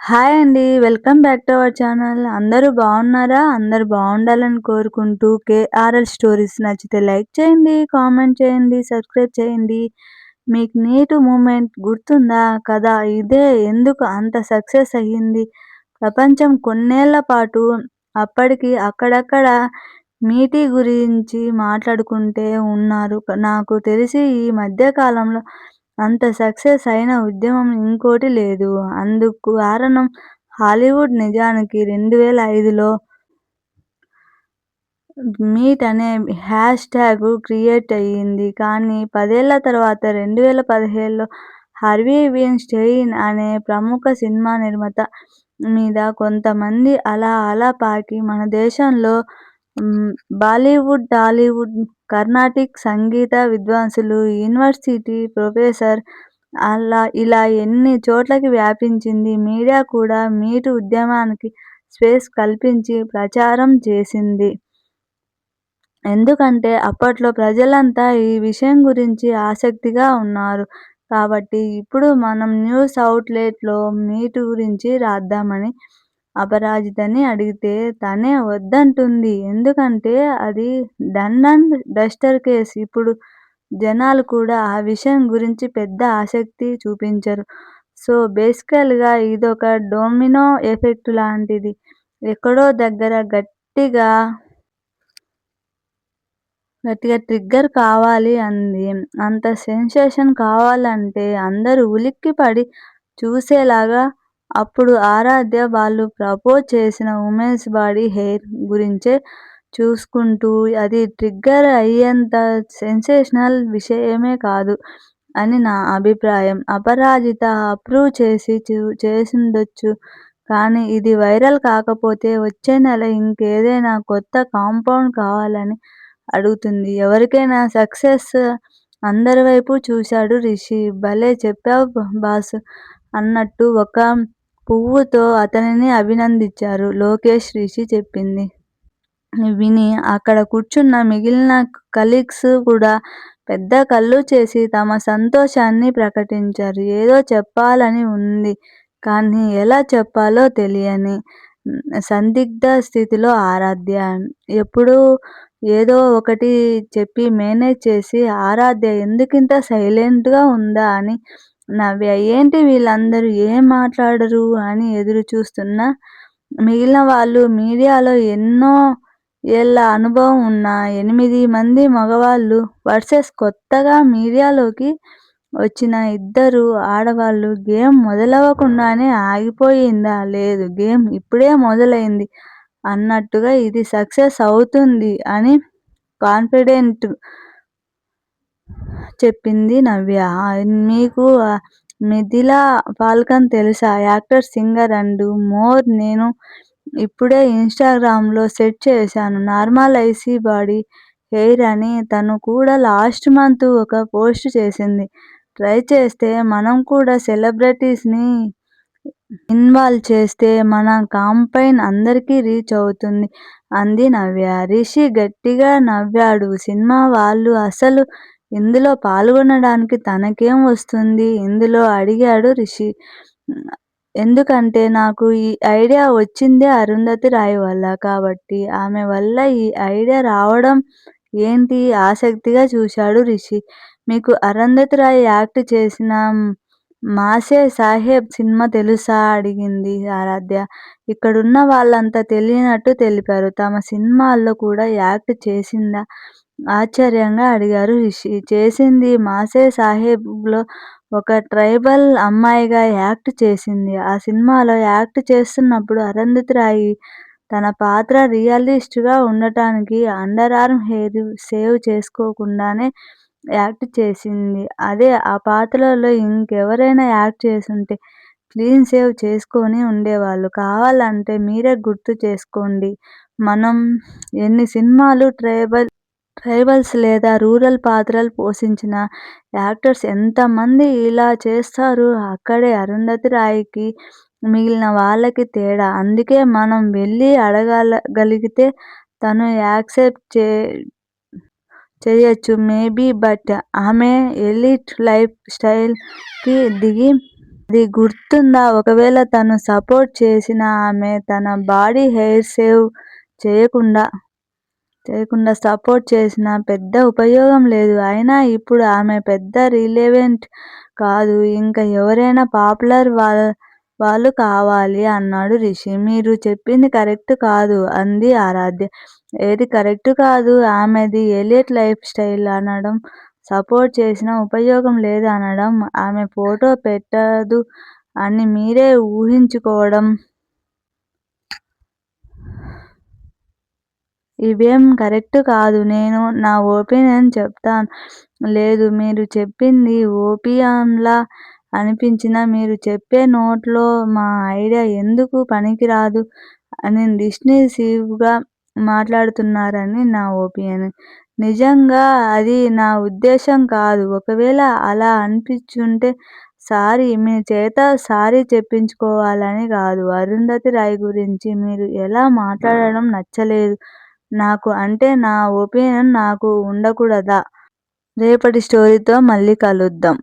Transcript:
Hi అండి welcome back to our channel. అందరూ బాగున్నారా? అందరూ బాగుండాలని కోరుకుంటూ కేఆర్ఎల్ స్టోరీస్ నచ్చితే లైక్ చేయండి కామెంట్ చేయండి సబ్స్క్రైబ్ చేయండి. మీకు నీటు మూమెంట్ గుర్తుందా? కదా ఇదే ఎందుకు అంత సక్సెస్ అయ్యింది? ప్రపంచం కొన్నేళ్ళ పాటు అప్పటికి అక్కడక్కడ మీటి గురించి మాట్లాడుకుంటే ఉన్నారు. నాకు తెలిసి ఈ మధ్యకాలంలో అంత సక్సెస్ అయిన ఉద్యమం ఇంకోటి లేదు. అందుకు కారణం హాలీవుడ్ నిజానికి రెండు వేల ఐదులో మీట్ అనే హ్యాష్ ట్యాగ్ క్రియేట్ అయ్యింది. కానీ పదేళ్ళ తర్వాత రెండు వేల పదిహేడులో హార్వీ స్టెయిన్ అనే ప్రముఖ సినిమా నిర్మాత మీద కొంతమంది అలా అలా పాకి మన దేశంలో బాలీవుడ్ టాలీవుడ్ కర్ణాటిక్ సంగీత విద్వాంసులు యూనివర్సిటీ ప్రొఫెసర్ అలా ఇలా ఎన్ని చోట్లకి వ్యాపించింది. మీడియా కూడా మీటు ఉద్యమానికి స్పేస్ కల్పించి ప్రచారం చేసింది. ఎందుకంటే అప్పట్లో ప్రజలంతా ఈ విషయం గురించి ఆసక్తిగా ఉన్నారు. కాబట్టి ఇప్పుడు మనం న్యూస్ అవుట్లెట్లో మీటు గురించి రాద్దామని అపరాజితని అడిగితే తనే వద్దంటుంది. ఎందుకంటే అది డన్ అండ్ డస్టర్ కేస్. ఇప్పుడు జనాలు కూడా ఆ విషయం గురించి పెద్ద ఆసక్తి చూపించరు. సో బేసికల్గా ఇదొక డోమినో ఎఫెక్ట్ లాంటిది. ఎక్కడో దగ్గర గట్టిగా గట్టిగా ట్రిగ్గర్ కావాలి అంది. అంత సెన్సేషన్ కావాలంటే అందరూ ఉలిక్కిపడి చూసేలాగా అప్పుడు ఆరాధ్య వాళ్ళు ప్రపోజ్ చేసిన ఉమెన్స్ బాడీ హెయిర్ గురించే చూసుకుంటూ అది ట్రిగ్గర్ అయ్యేంత సెన్సేషనల్ విషయమే కాదు అని నా అభిప్రాయం. అపరాజిత అప్రూవ్ చేసి చేసుండొచ్చు కానీ ఇది వైరల్ కాకపోతే వచ్చే నెల ఇంకేదైనా కొత్త కాంపౌండ్ కావాలని అడుగుతుంది. ఎవరికైనా సక్సెస్ అందరి వైపు చూశాడు రిషి. భలే చెప్పావు బాస్ అన్నట్టు ఒక పువ్వుతో అతనిని అభినందించారు. లోకేష్ రిషి చెప్పింది. విని అక్కడ కూర్చున్న మిగిలిన కలీగ్స్ కూడా పెద్ద కళ్ళు చేసి తమ సంతోషాన్ని ప్రకటించారు. ఏదో చెప్పాలని ఉంది. కానీ ఎలా చెప్పాలో తెలియని సందిగ్ధ స్థితిలో ఆరాధ్య ఎప్పుడూ ఏదో ఒకటి చెప్పి మేనేజ్ చేసి ఆరాధ్య ఎందుకింత సైలెంట్గా ఉందా? అని నవ్య ఏంటి వీళ్ళందరూ ఏం మాట్లాడరు? అని ఎదురు చూస్తున్న మిగిలిన వాళ్ళు మీడియాలో ఎన్నో ఏళ్ళ అనుభవం ఉన్న ఎనిమిది మంది మగవాళ్ళు వర్సెస్ కొత్తగా మీడియాలోకి వచ్చిన ఇద్దరు ఆడవాళ్ళు గేమ్ మొదలవకుండానే ఆగిపోయిందా? లేదు గేమ్ ఇప్పుడే మొదలైంది అన్నట్టుగా ఇది సక్సెస్ అవుతుంది అని కాన్ఫిడెంట్ చెప్పింది నవ్య. మీకు మిథిలా ఫాల్కన్ తెలుసా? యాక్టర్ సింగర్ అండ్ మోర్ నేను ఇప్పుడే ఇన్స్టాగ్రామ్లో సెట్ చేశాను. నార్మల్ ఐసీ బాడీ హెయిర్ అని తను కూడా లాస్ట్ మంత్ ఒక పోస్ట్ చేసింది. ట్రై చేస్తే మనం కూడా సెలబ్రిటీస్ని ఇన్వాల్వ్ చేస్తే మన కాంపైన్ అందరికీ రీచ్ అవుతుంది అంది నవ్య. రిషి గట్టిగా నవ్వాడు. సినిమా వాళ్ళు అసలు ఇందులో పాల్గొనడానికి తనకేం వస్తుంది? ఇందులో అడిగాడు రిషి. ఎందుకంటే నాకు ఈ ఐడియా వచ్చిందే అరుంధతి రాయ్ వల్ల. కాబట్టి ఆమె వల్ల ఈ ఐడియా రావడం ఏంటి? ఆసక్తిగా చూశాడు రిషి. మీకు అరుంధతి రాయ్ యాక్ట్ చేసిన మాసే సాహెబ్ సినిమా తెలుసా? అడిగింది ఆరాధ్య. ఇక్కడున్న వాళ్ళంతా తెలియనట్టు తెలిపారు. తమ సినిమాల్లో కూడా యాక్ట్ చేసిందా? ఆశ్చర్యంగా అడిగారు రిషి. చేసింది మాసే సాహెబ్లో ఒక ట్రైబల్ అమ్మాయిగా యాక్ట్ చేసింది. ఆ సినిమాలో యాక్ట్ చేస్తున్నప్పుడు అరుంధతి రాయి తన పాత్ర రియలిస్ట్గా ఉండటానికి అండర్ ఆర్మ్ హెయిర్ సేవ్ చేసుకోకుండానే యాక్ట్ చేసింది. అదే ఆ పాత్రలో ఇంకెవరైనా యాక్ట్ చేసుంటే క్లీన్ షేవ్ చేసుకొని ఉండేవాళ్ళు. కావాలంటే మీరే గుర్తు చేసుకోండి. మనం ఎన్ని సినిమాలు ట్రైబల్ ట్రైబల్స్ లేదా రూరల్ పాత్రలు పోషించిన యాక్టర్స్ ఎంతమంది ఇలా చేస్తారు? అక్కడే అరుంధతి రాయ్కి మిగిలిన వాళ్ళకి తేడా. అందుకే మనం వెళ్ళి అడగగలిగితే తను యాక్సెప్ట్ చే చేయొచ్చు. మేబీ బట్ ఆమె ఎలిట్ లైఫ్ స్టైల్కి దిగి అది గుర్తుందా? ఒకవేళ తను సపోర్ట్ చేసిన ఆమె తన బాడీ హెయిర్ సేవ్ చేయకుండా చేయకుండా సపోర్ట్ చేసినా పెద్ద ఉపయోగం లేదు. అయినా ఇప్పుడు ఆమె పెద్ద రిలెవెంట్ కాదు. ఇంకా ఎవరైనా పాపులర్ వాళ్ళు కావాలి అన్నాడు రిషి. మీరు చెప్పింది కరెక్ట్ కాదు అంది ఆరాధ్య. ఏది కరెక్ట్ కాదు? ఆమెది ఎలీట్ లైఫ్ స్టయిల్ అనడం, సపోర్ట్ చేసినా ఉపయోగం లేదు అనడం, ఆమె ఫోటో పెట్టదు అని మీరే ఊహించుకోవడం. ఇవేం కరెక్ట్ కాదు. నేను నా ఒపీనియన్ చెప్తాను. లేదు మీరు చెప్పింది ఓపీఎంలా అనిపించినా మీరు చెప్పే నోట్లో మా ఐడియా ఎందుకు పనికిరాదు అని డిస్నిసీవ్గా మాట్లాడుతున్నారని నా ఒపీనియన్. నిజంగా అది నా ఉద్దేశం కాదు. ఒకవేళ అలా అనిపించుంటే సారీ మీ చేత సారీ చెప్పించుకోవాలని కాదు. అరుంధతి రాయ్ గురించి మీరు ఎలా మాట్లాడడం నచ్చలేదు నాకు అంటే నా ఒపీనియన్ నాకు ఉండకూడదా? రేపటి స్టోరీతో మళ్ళీ కలుద్దాం.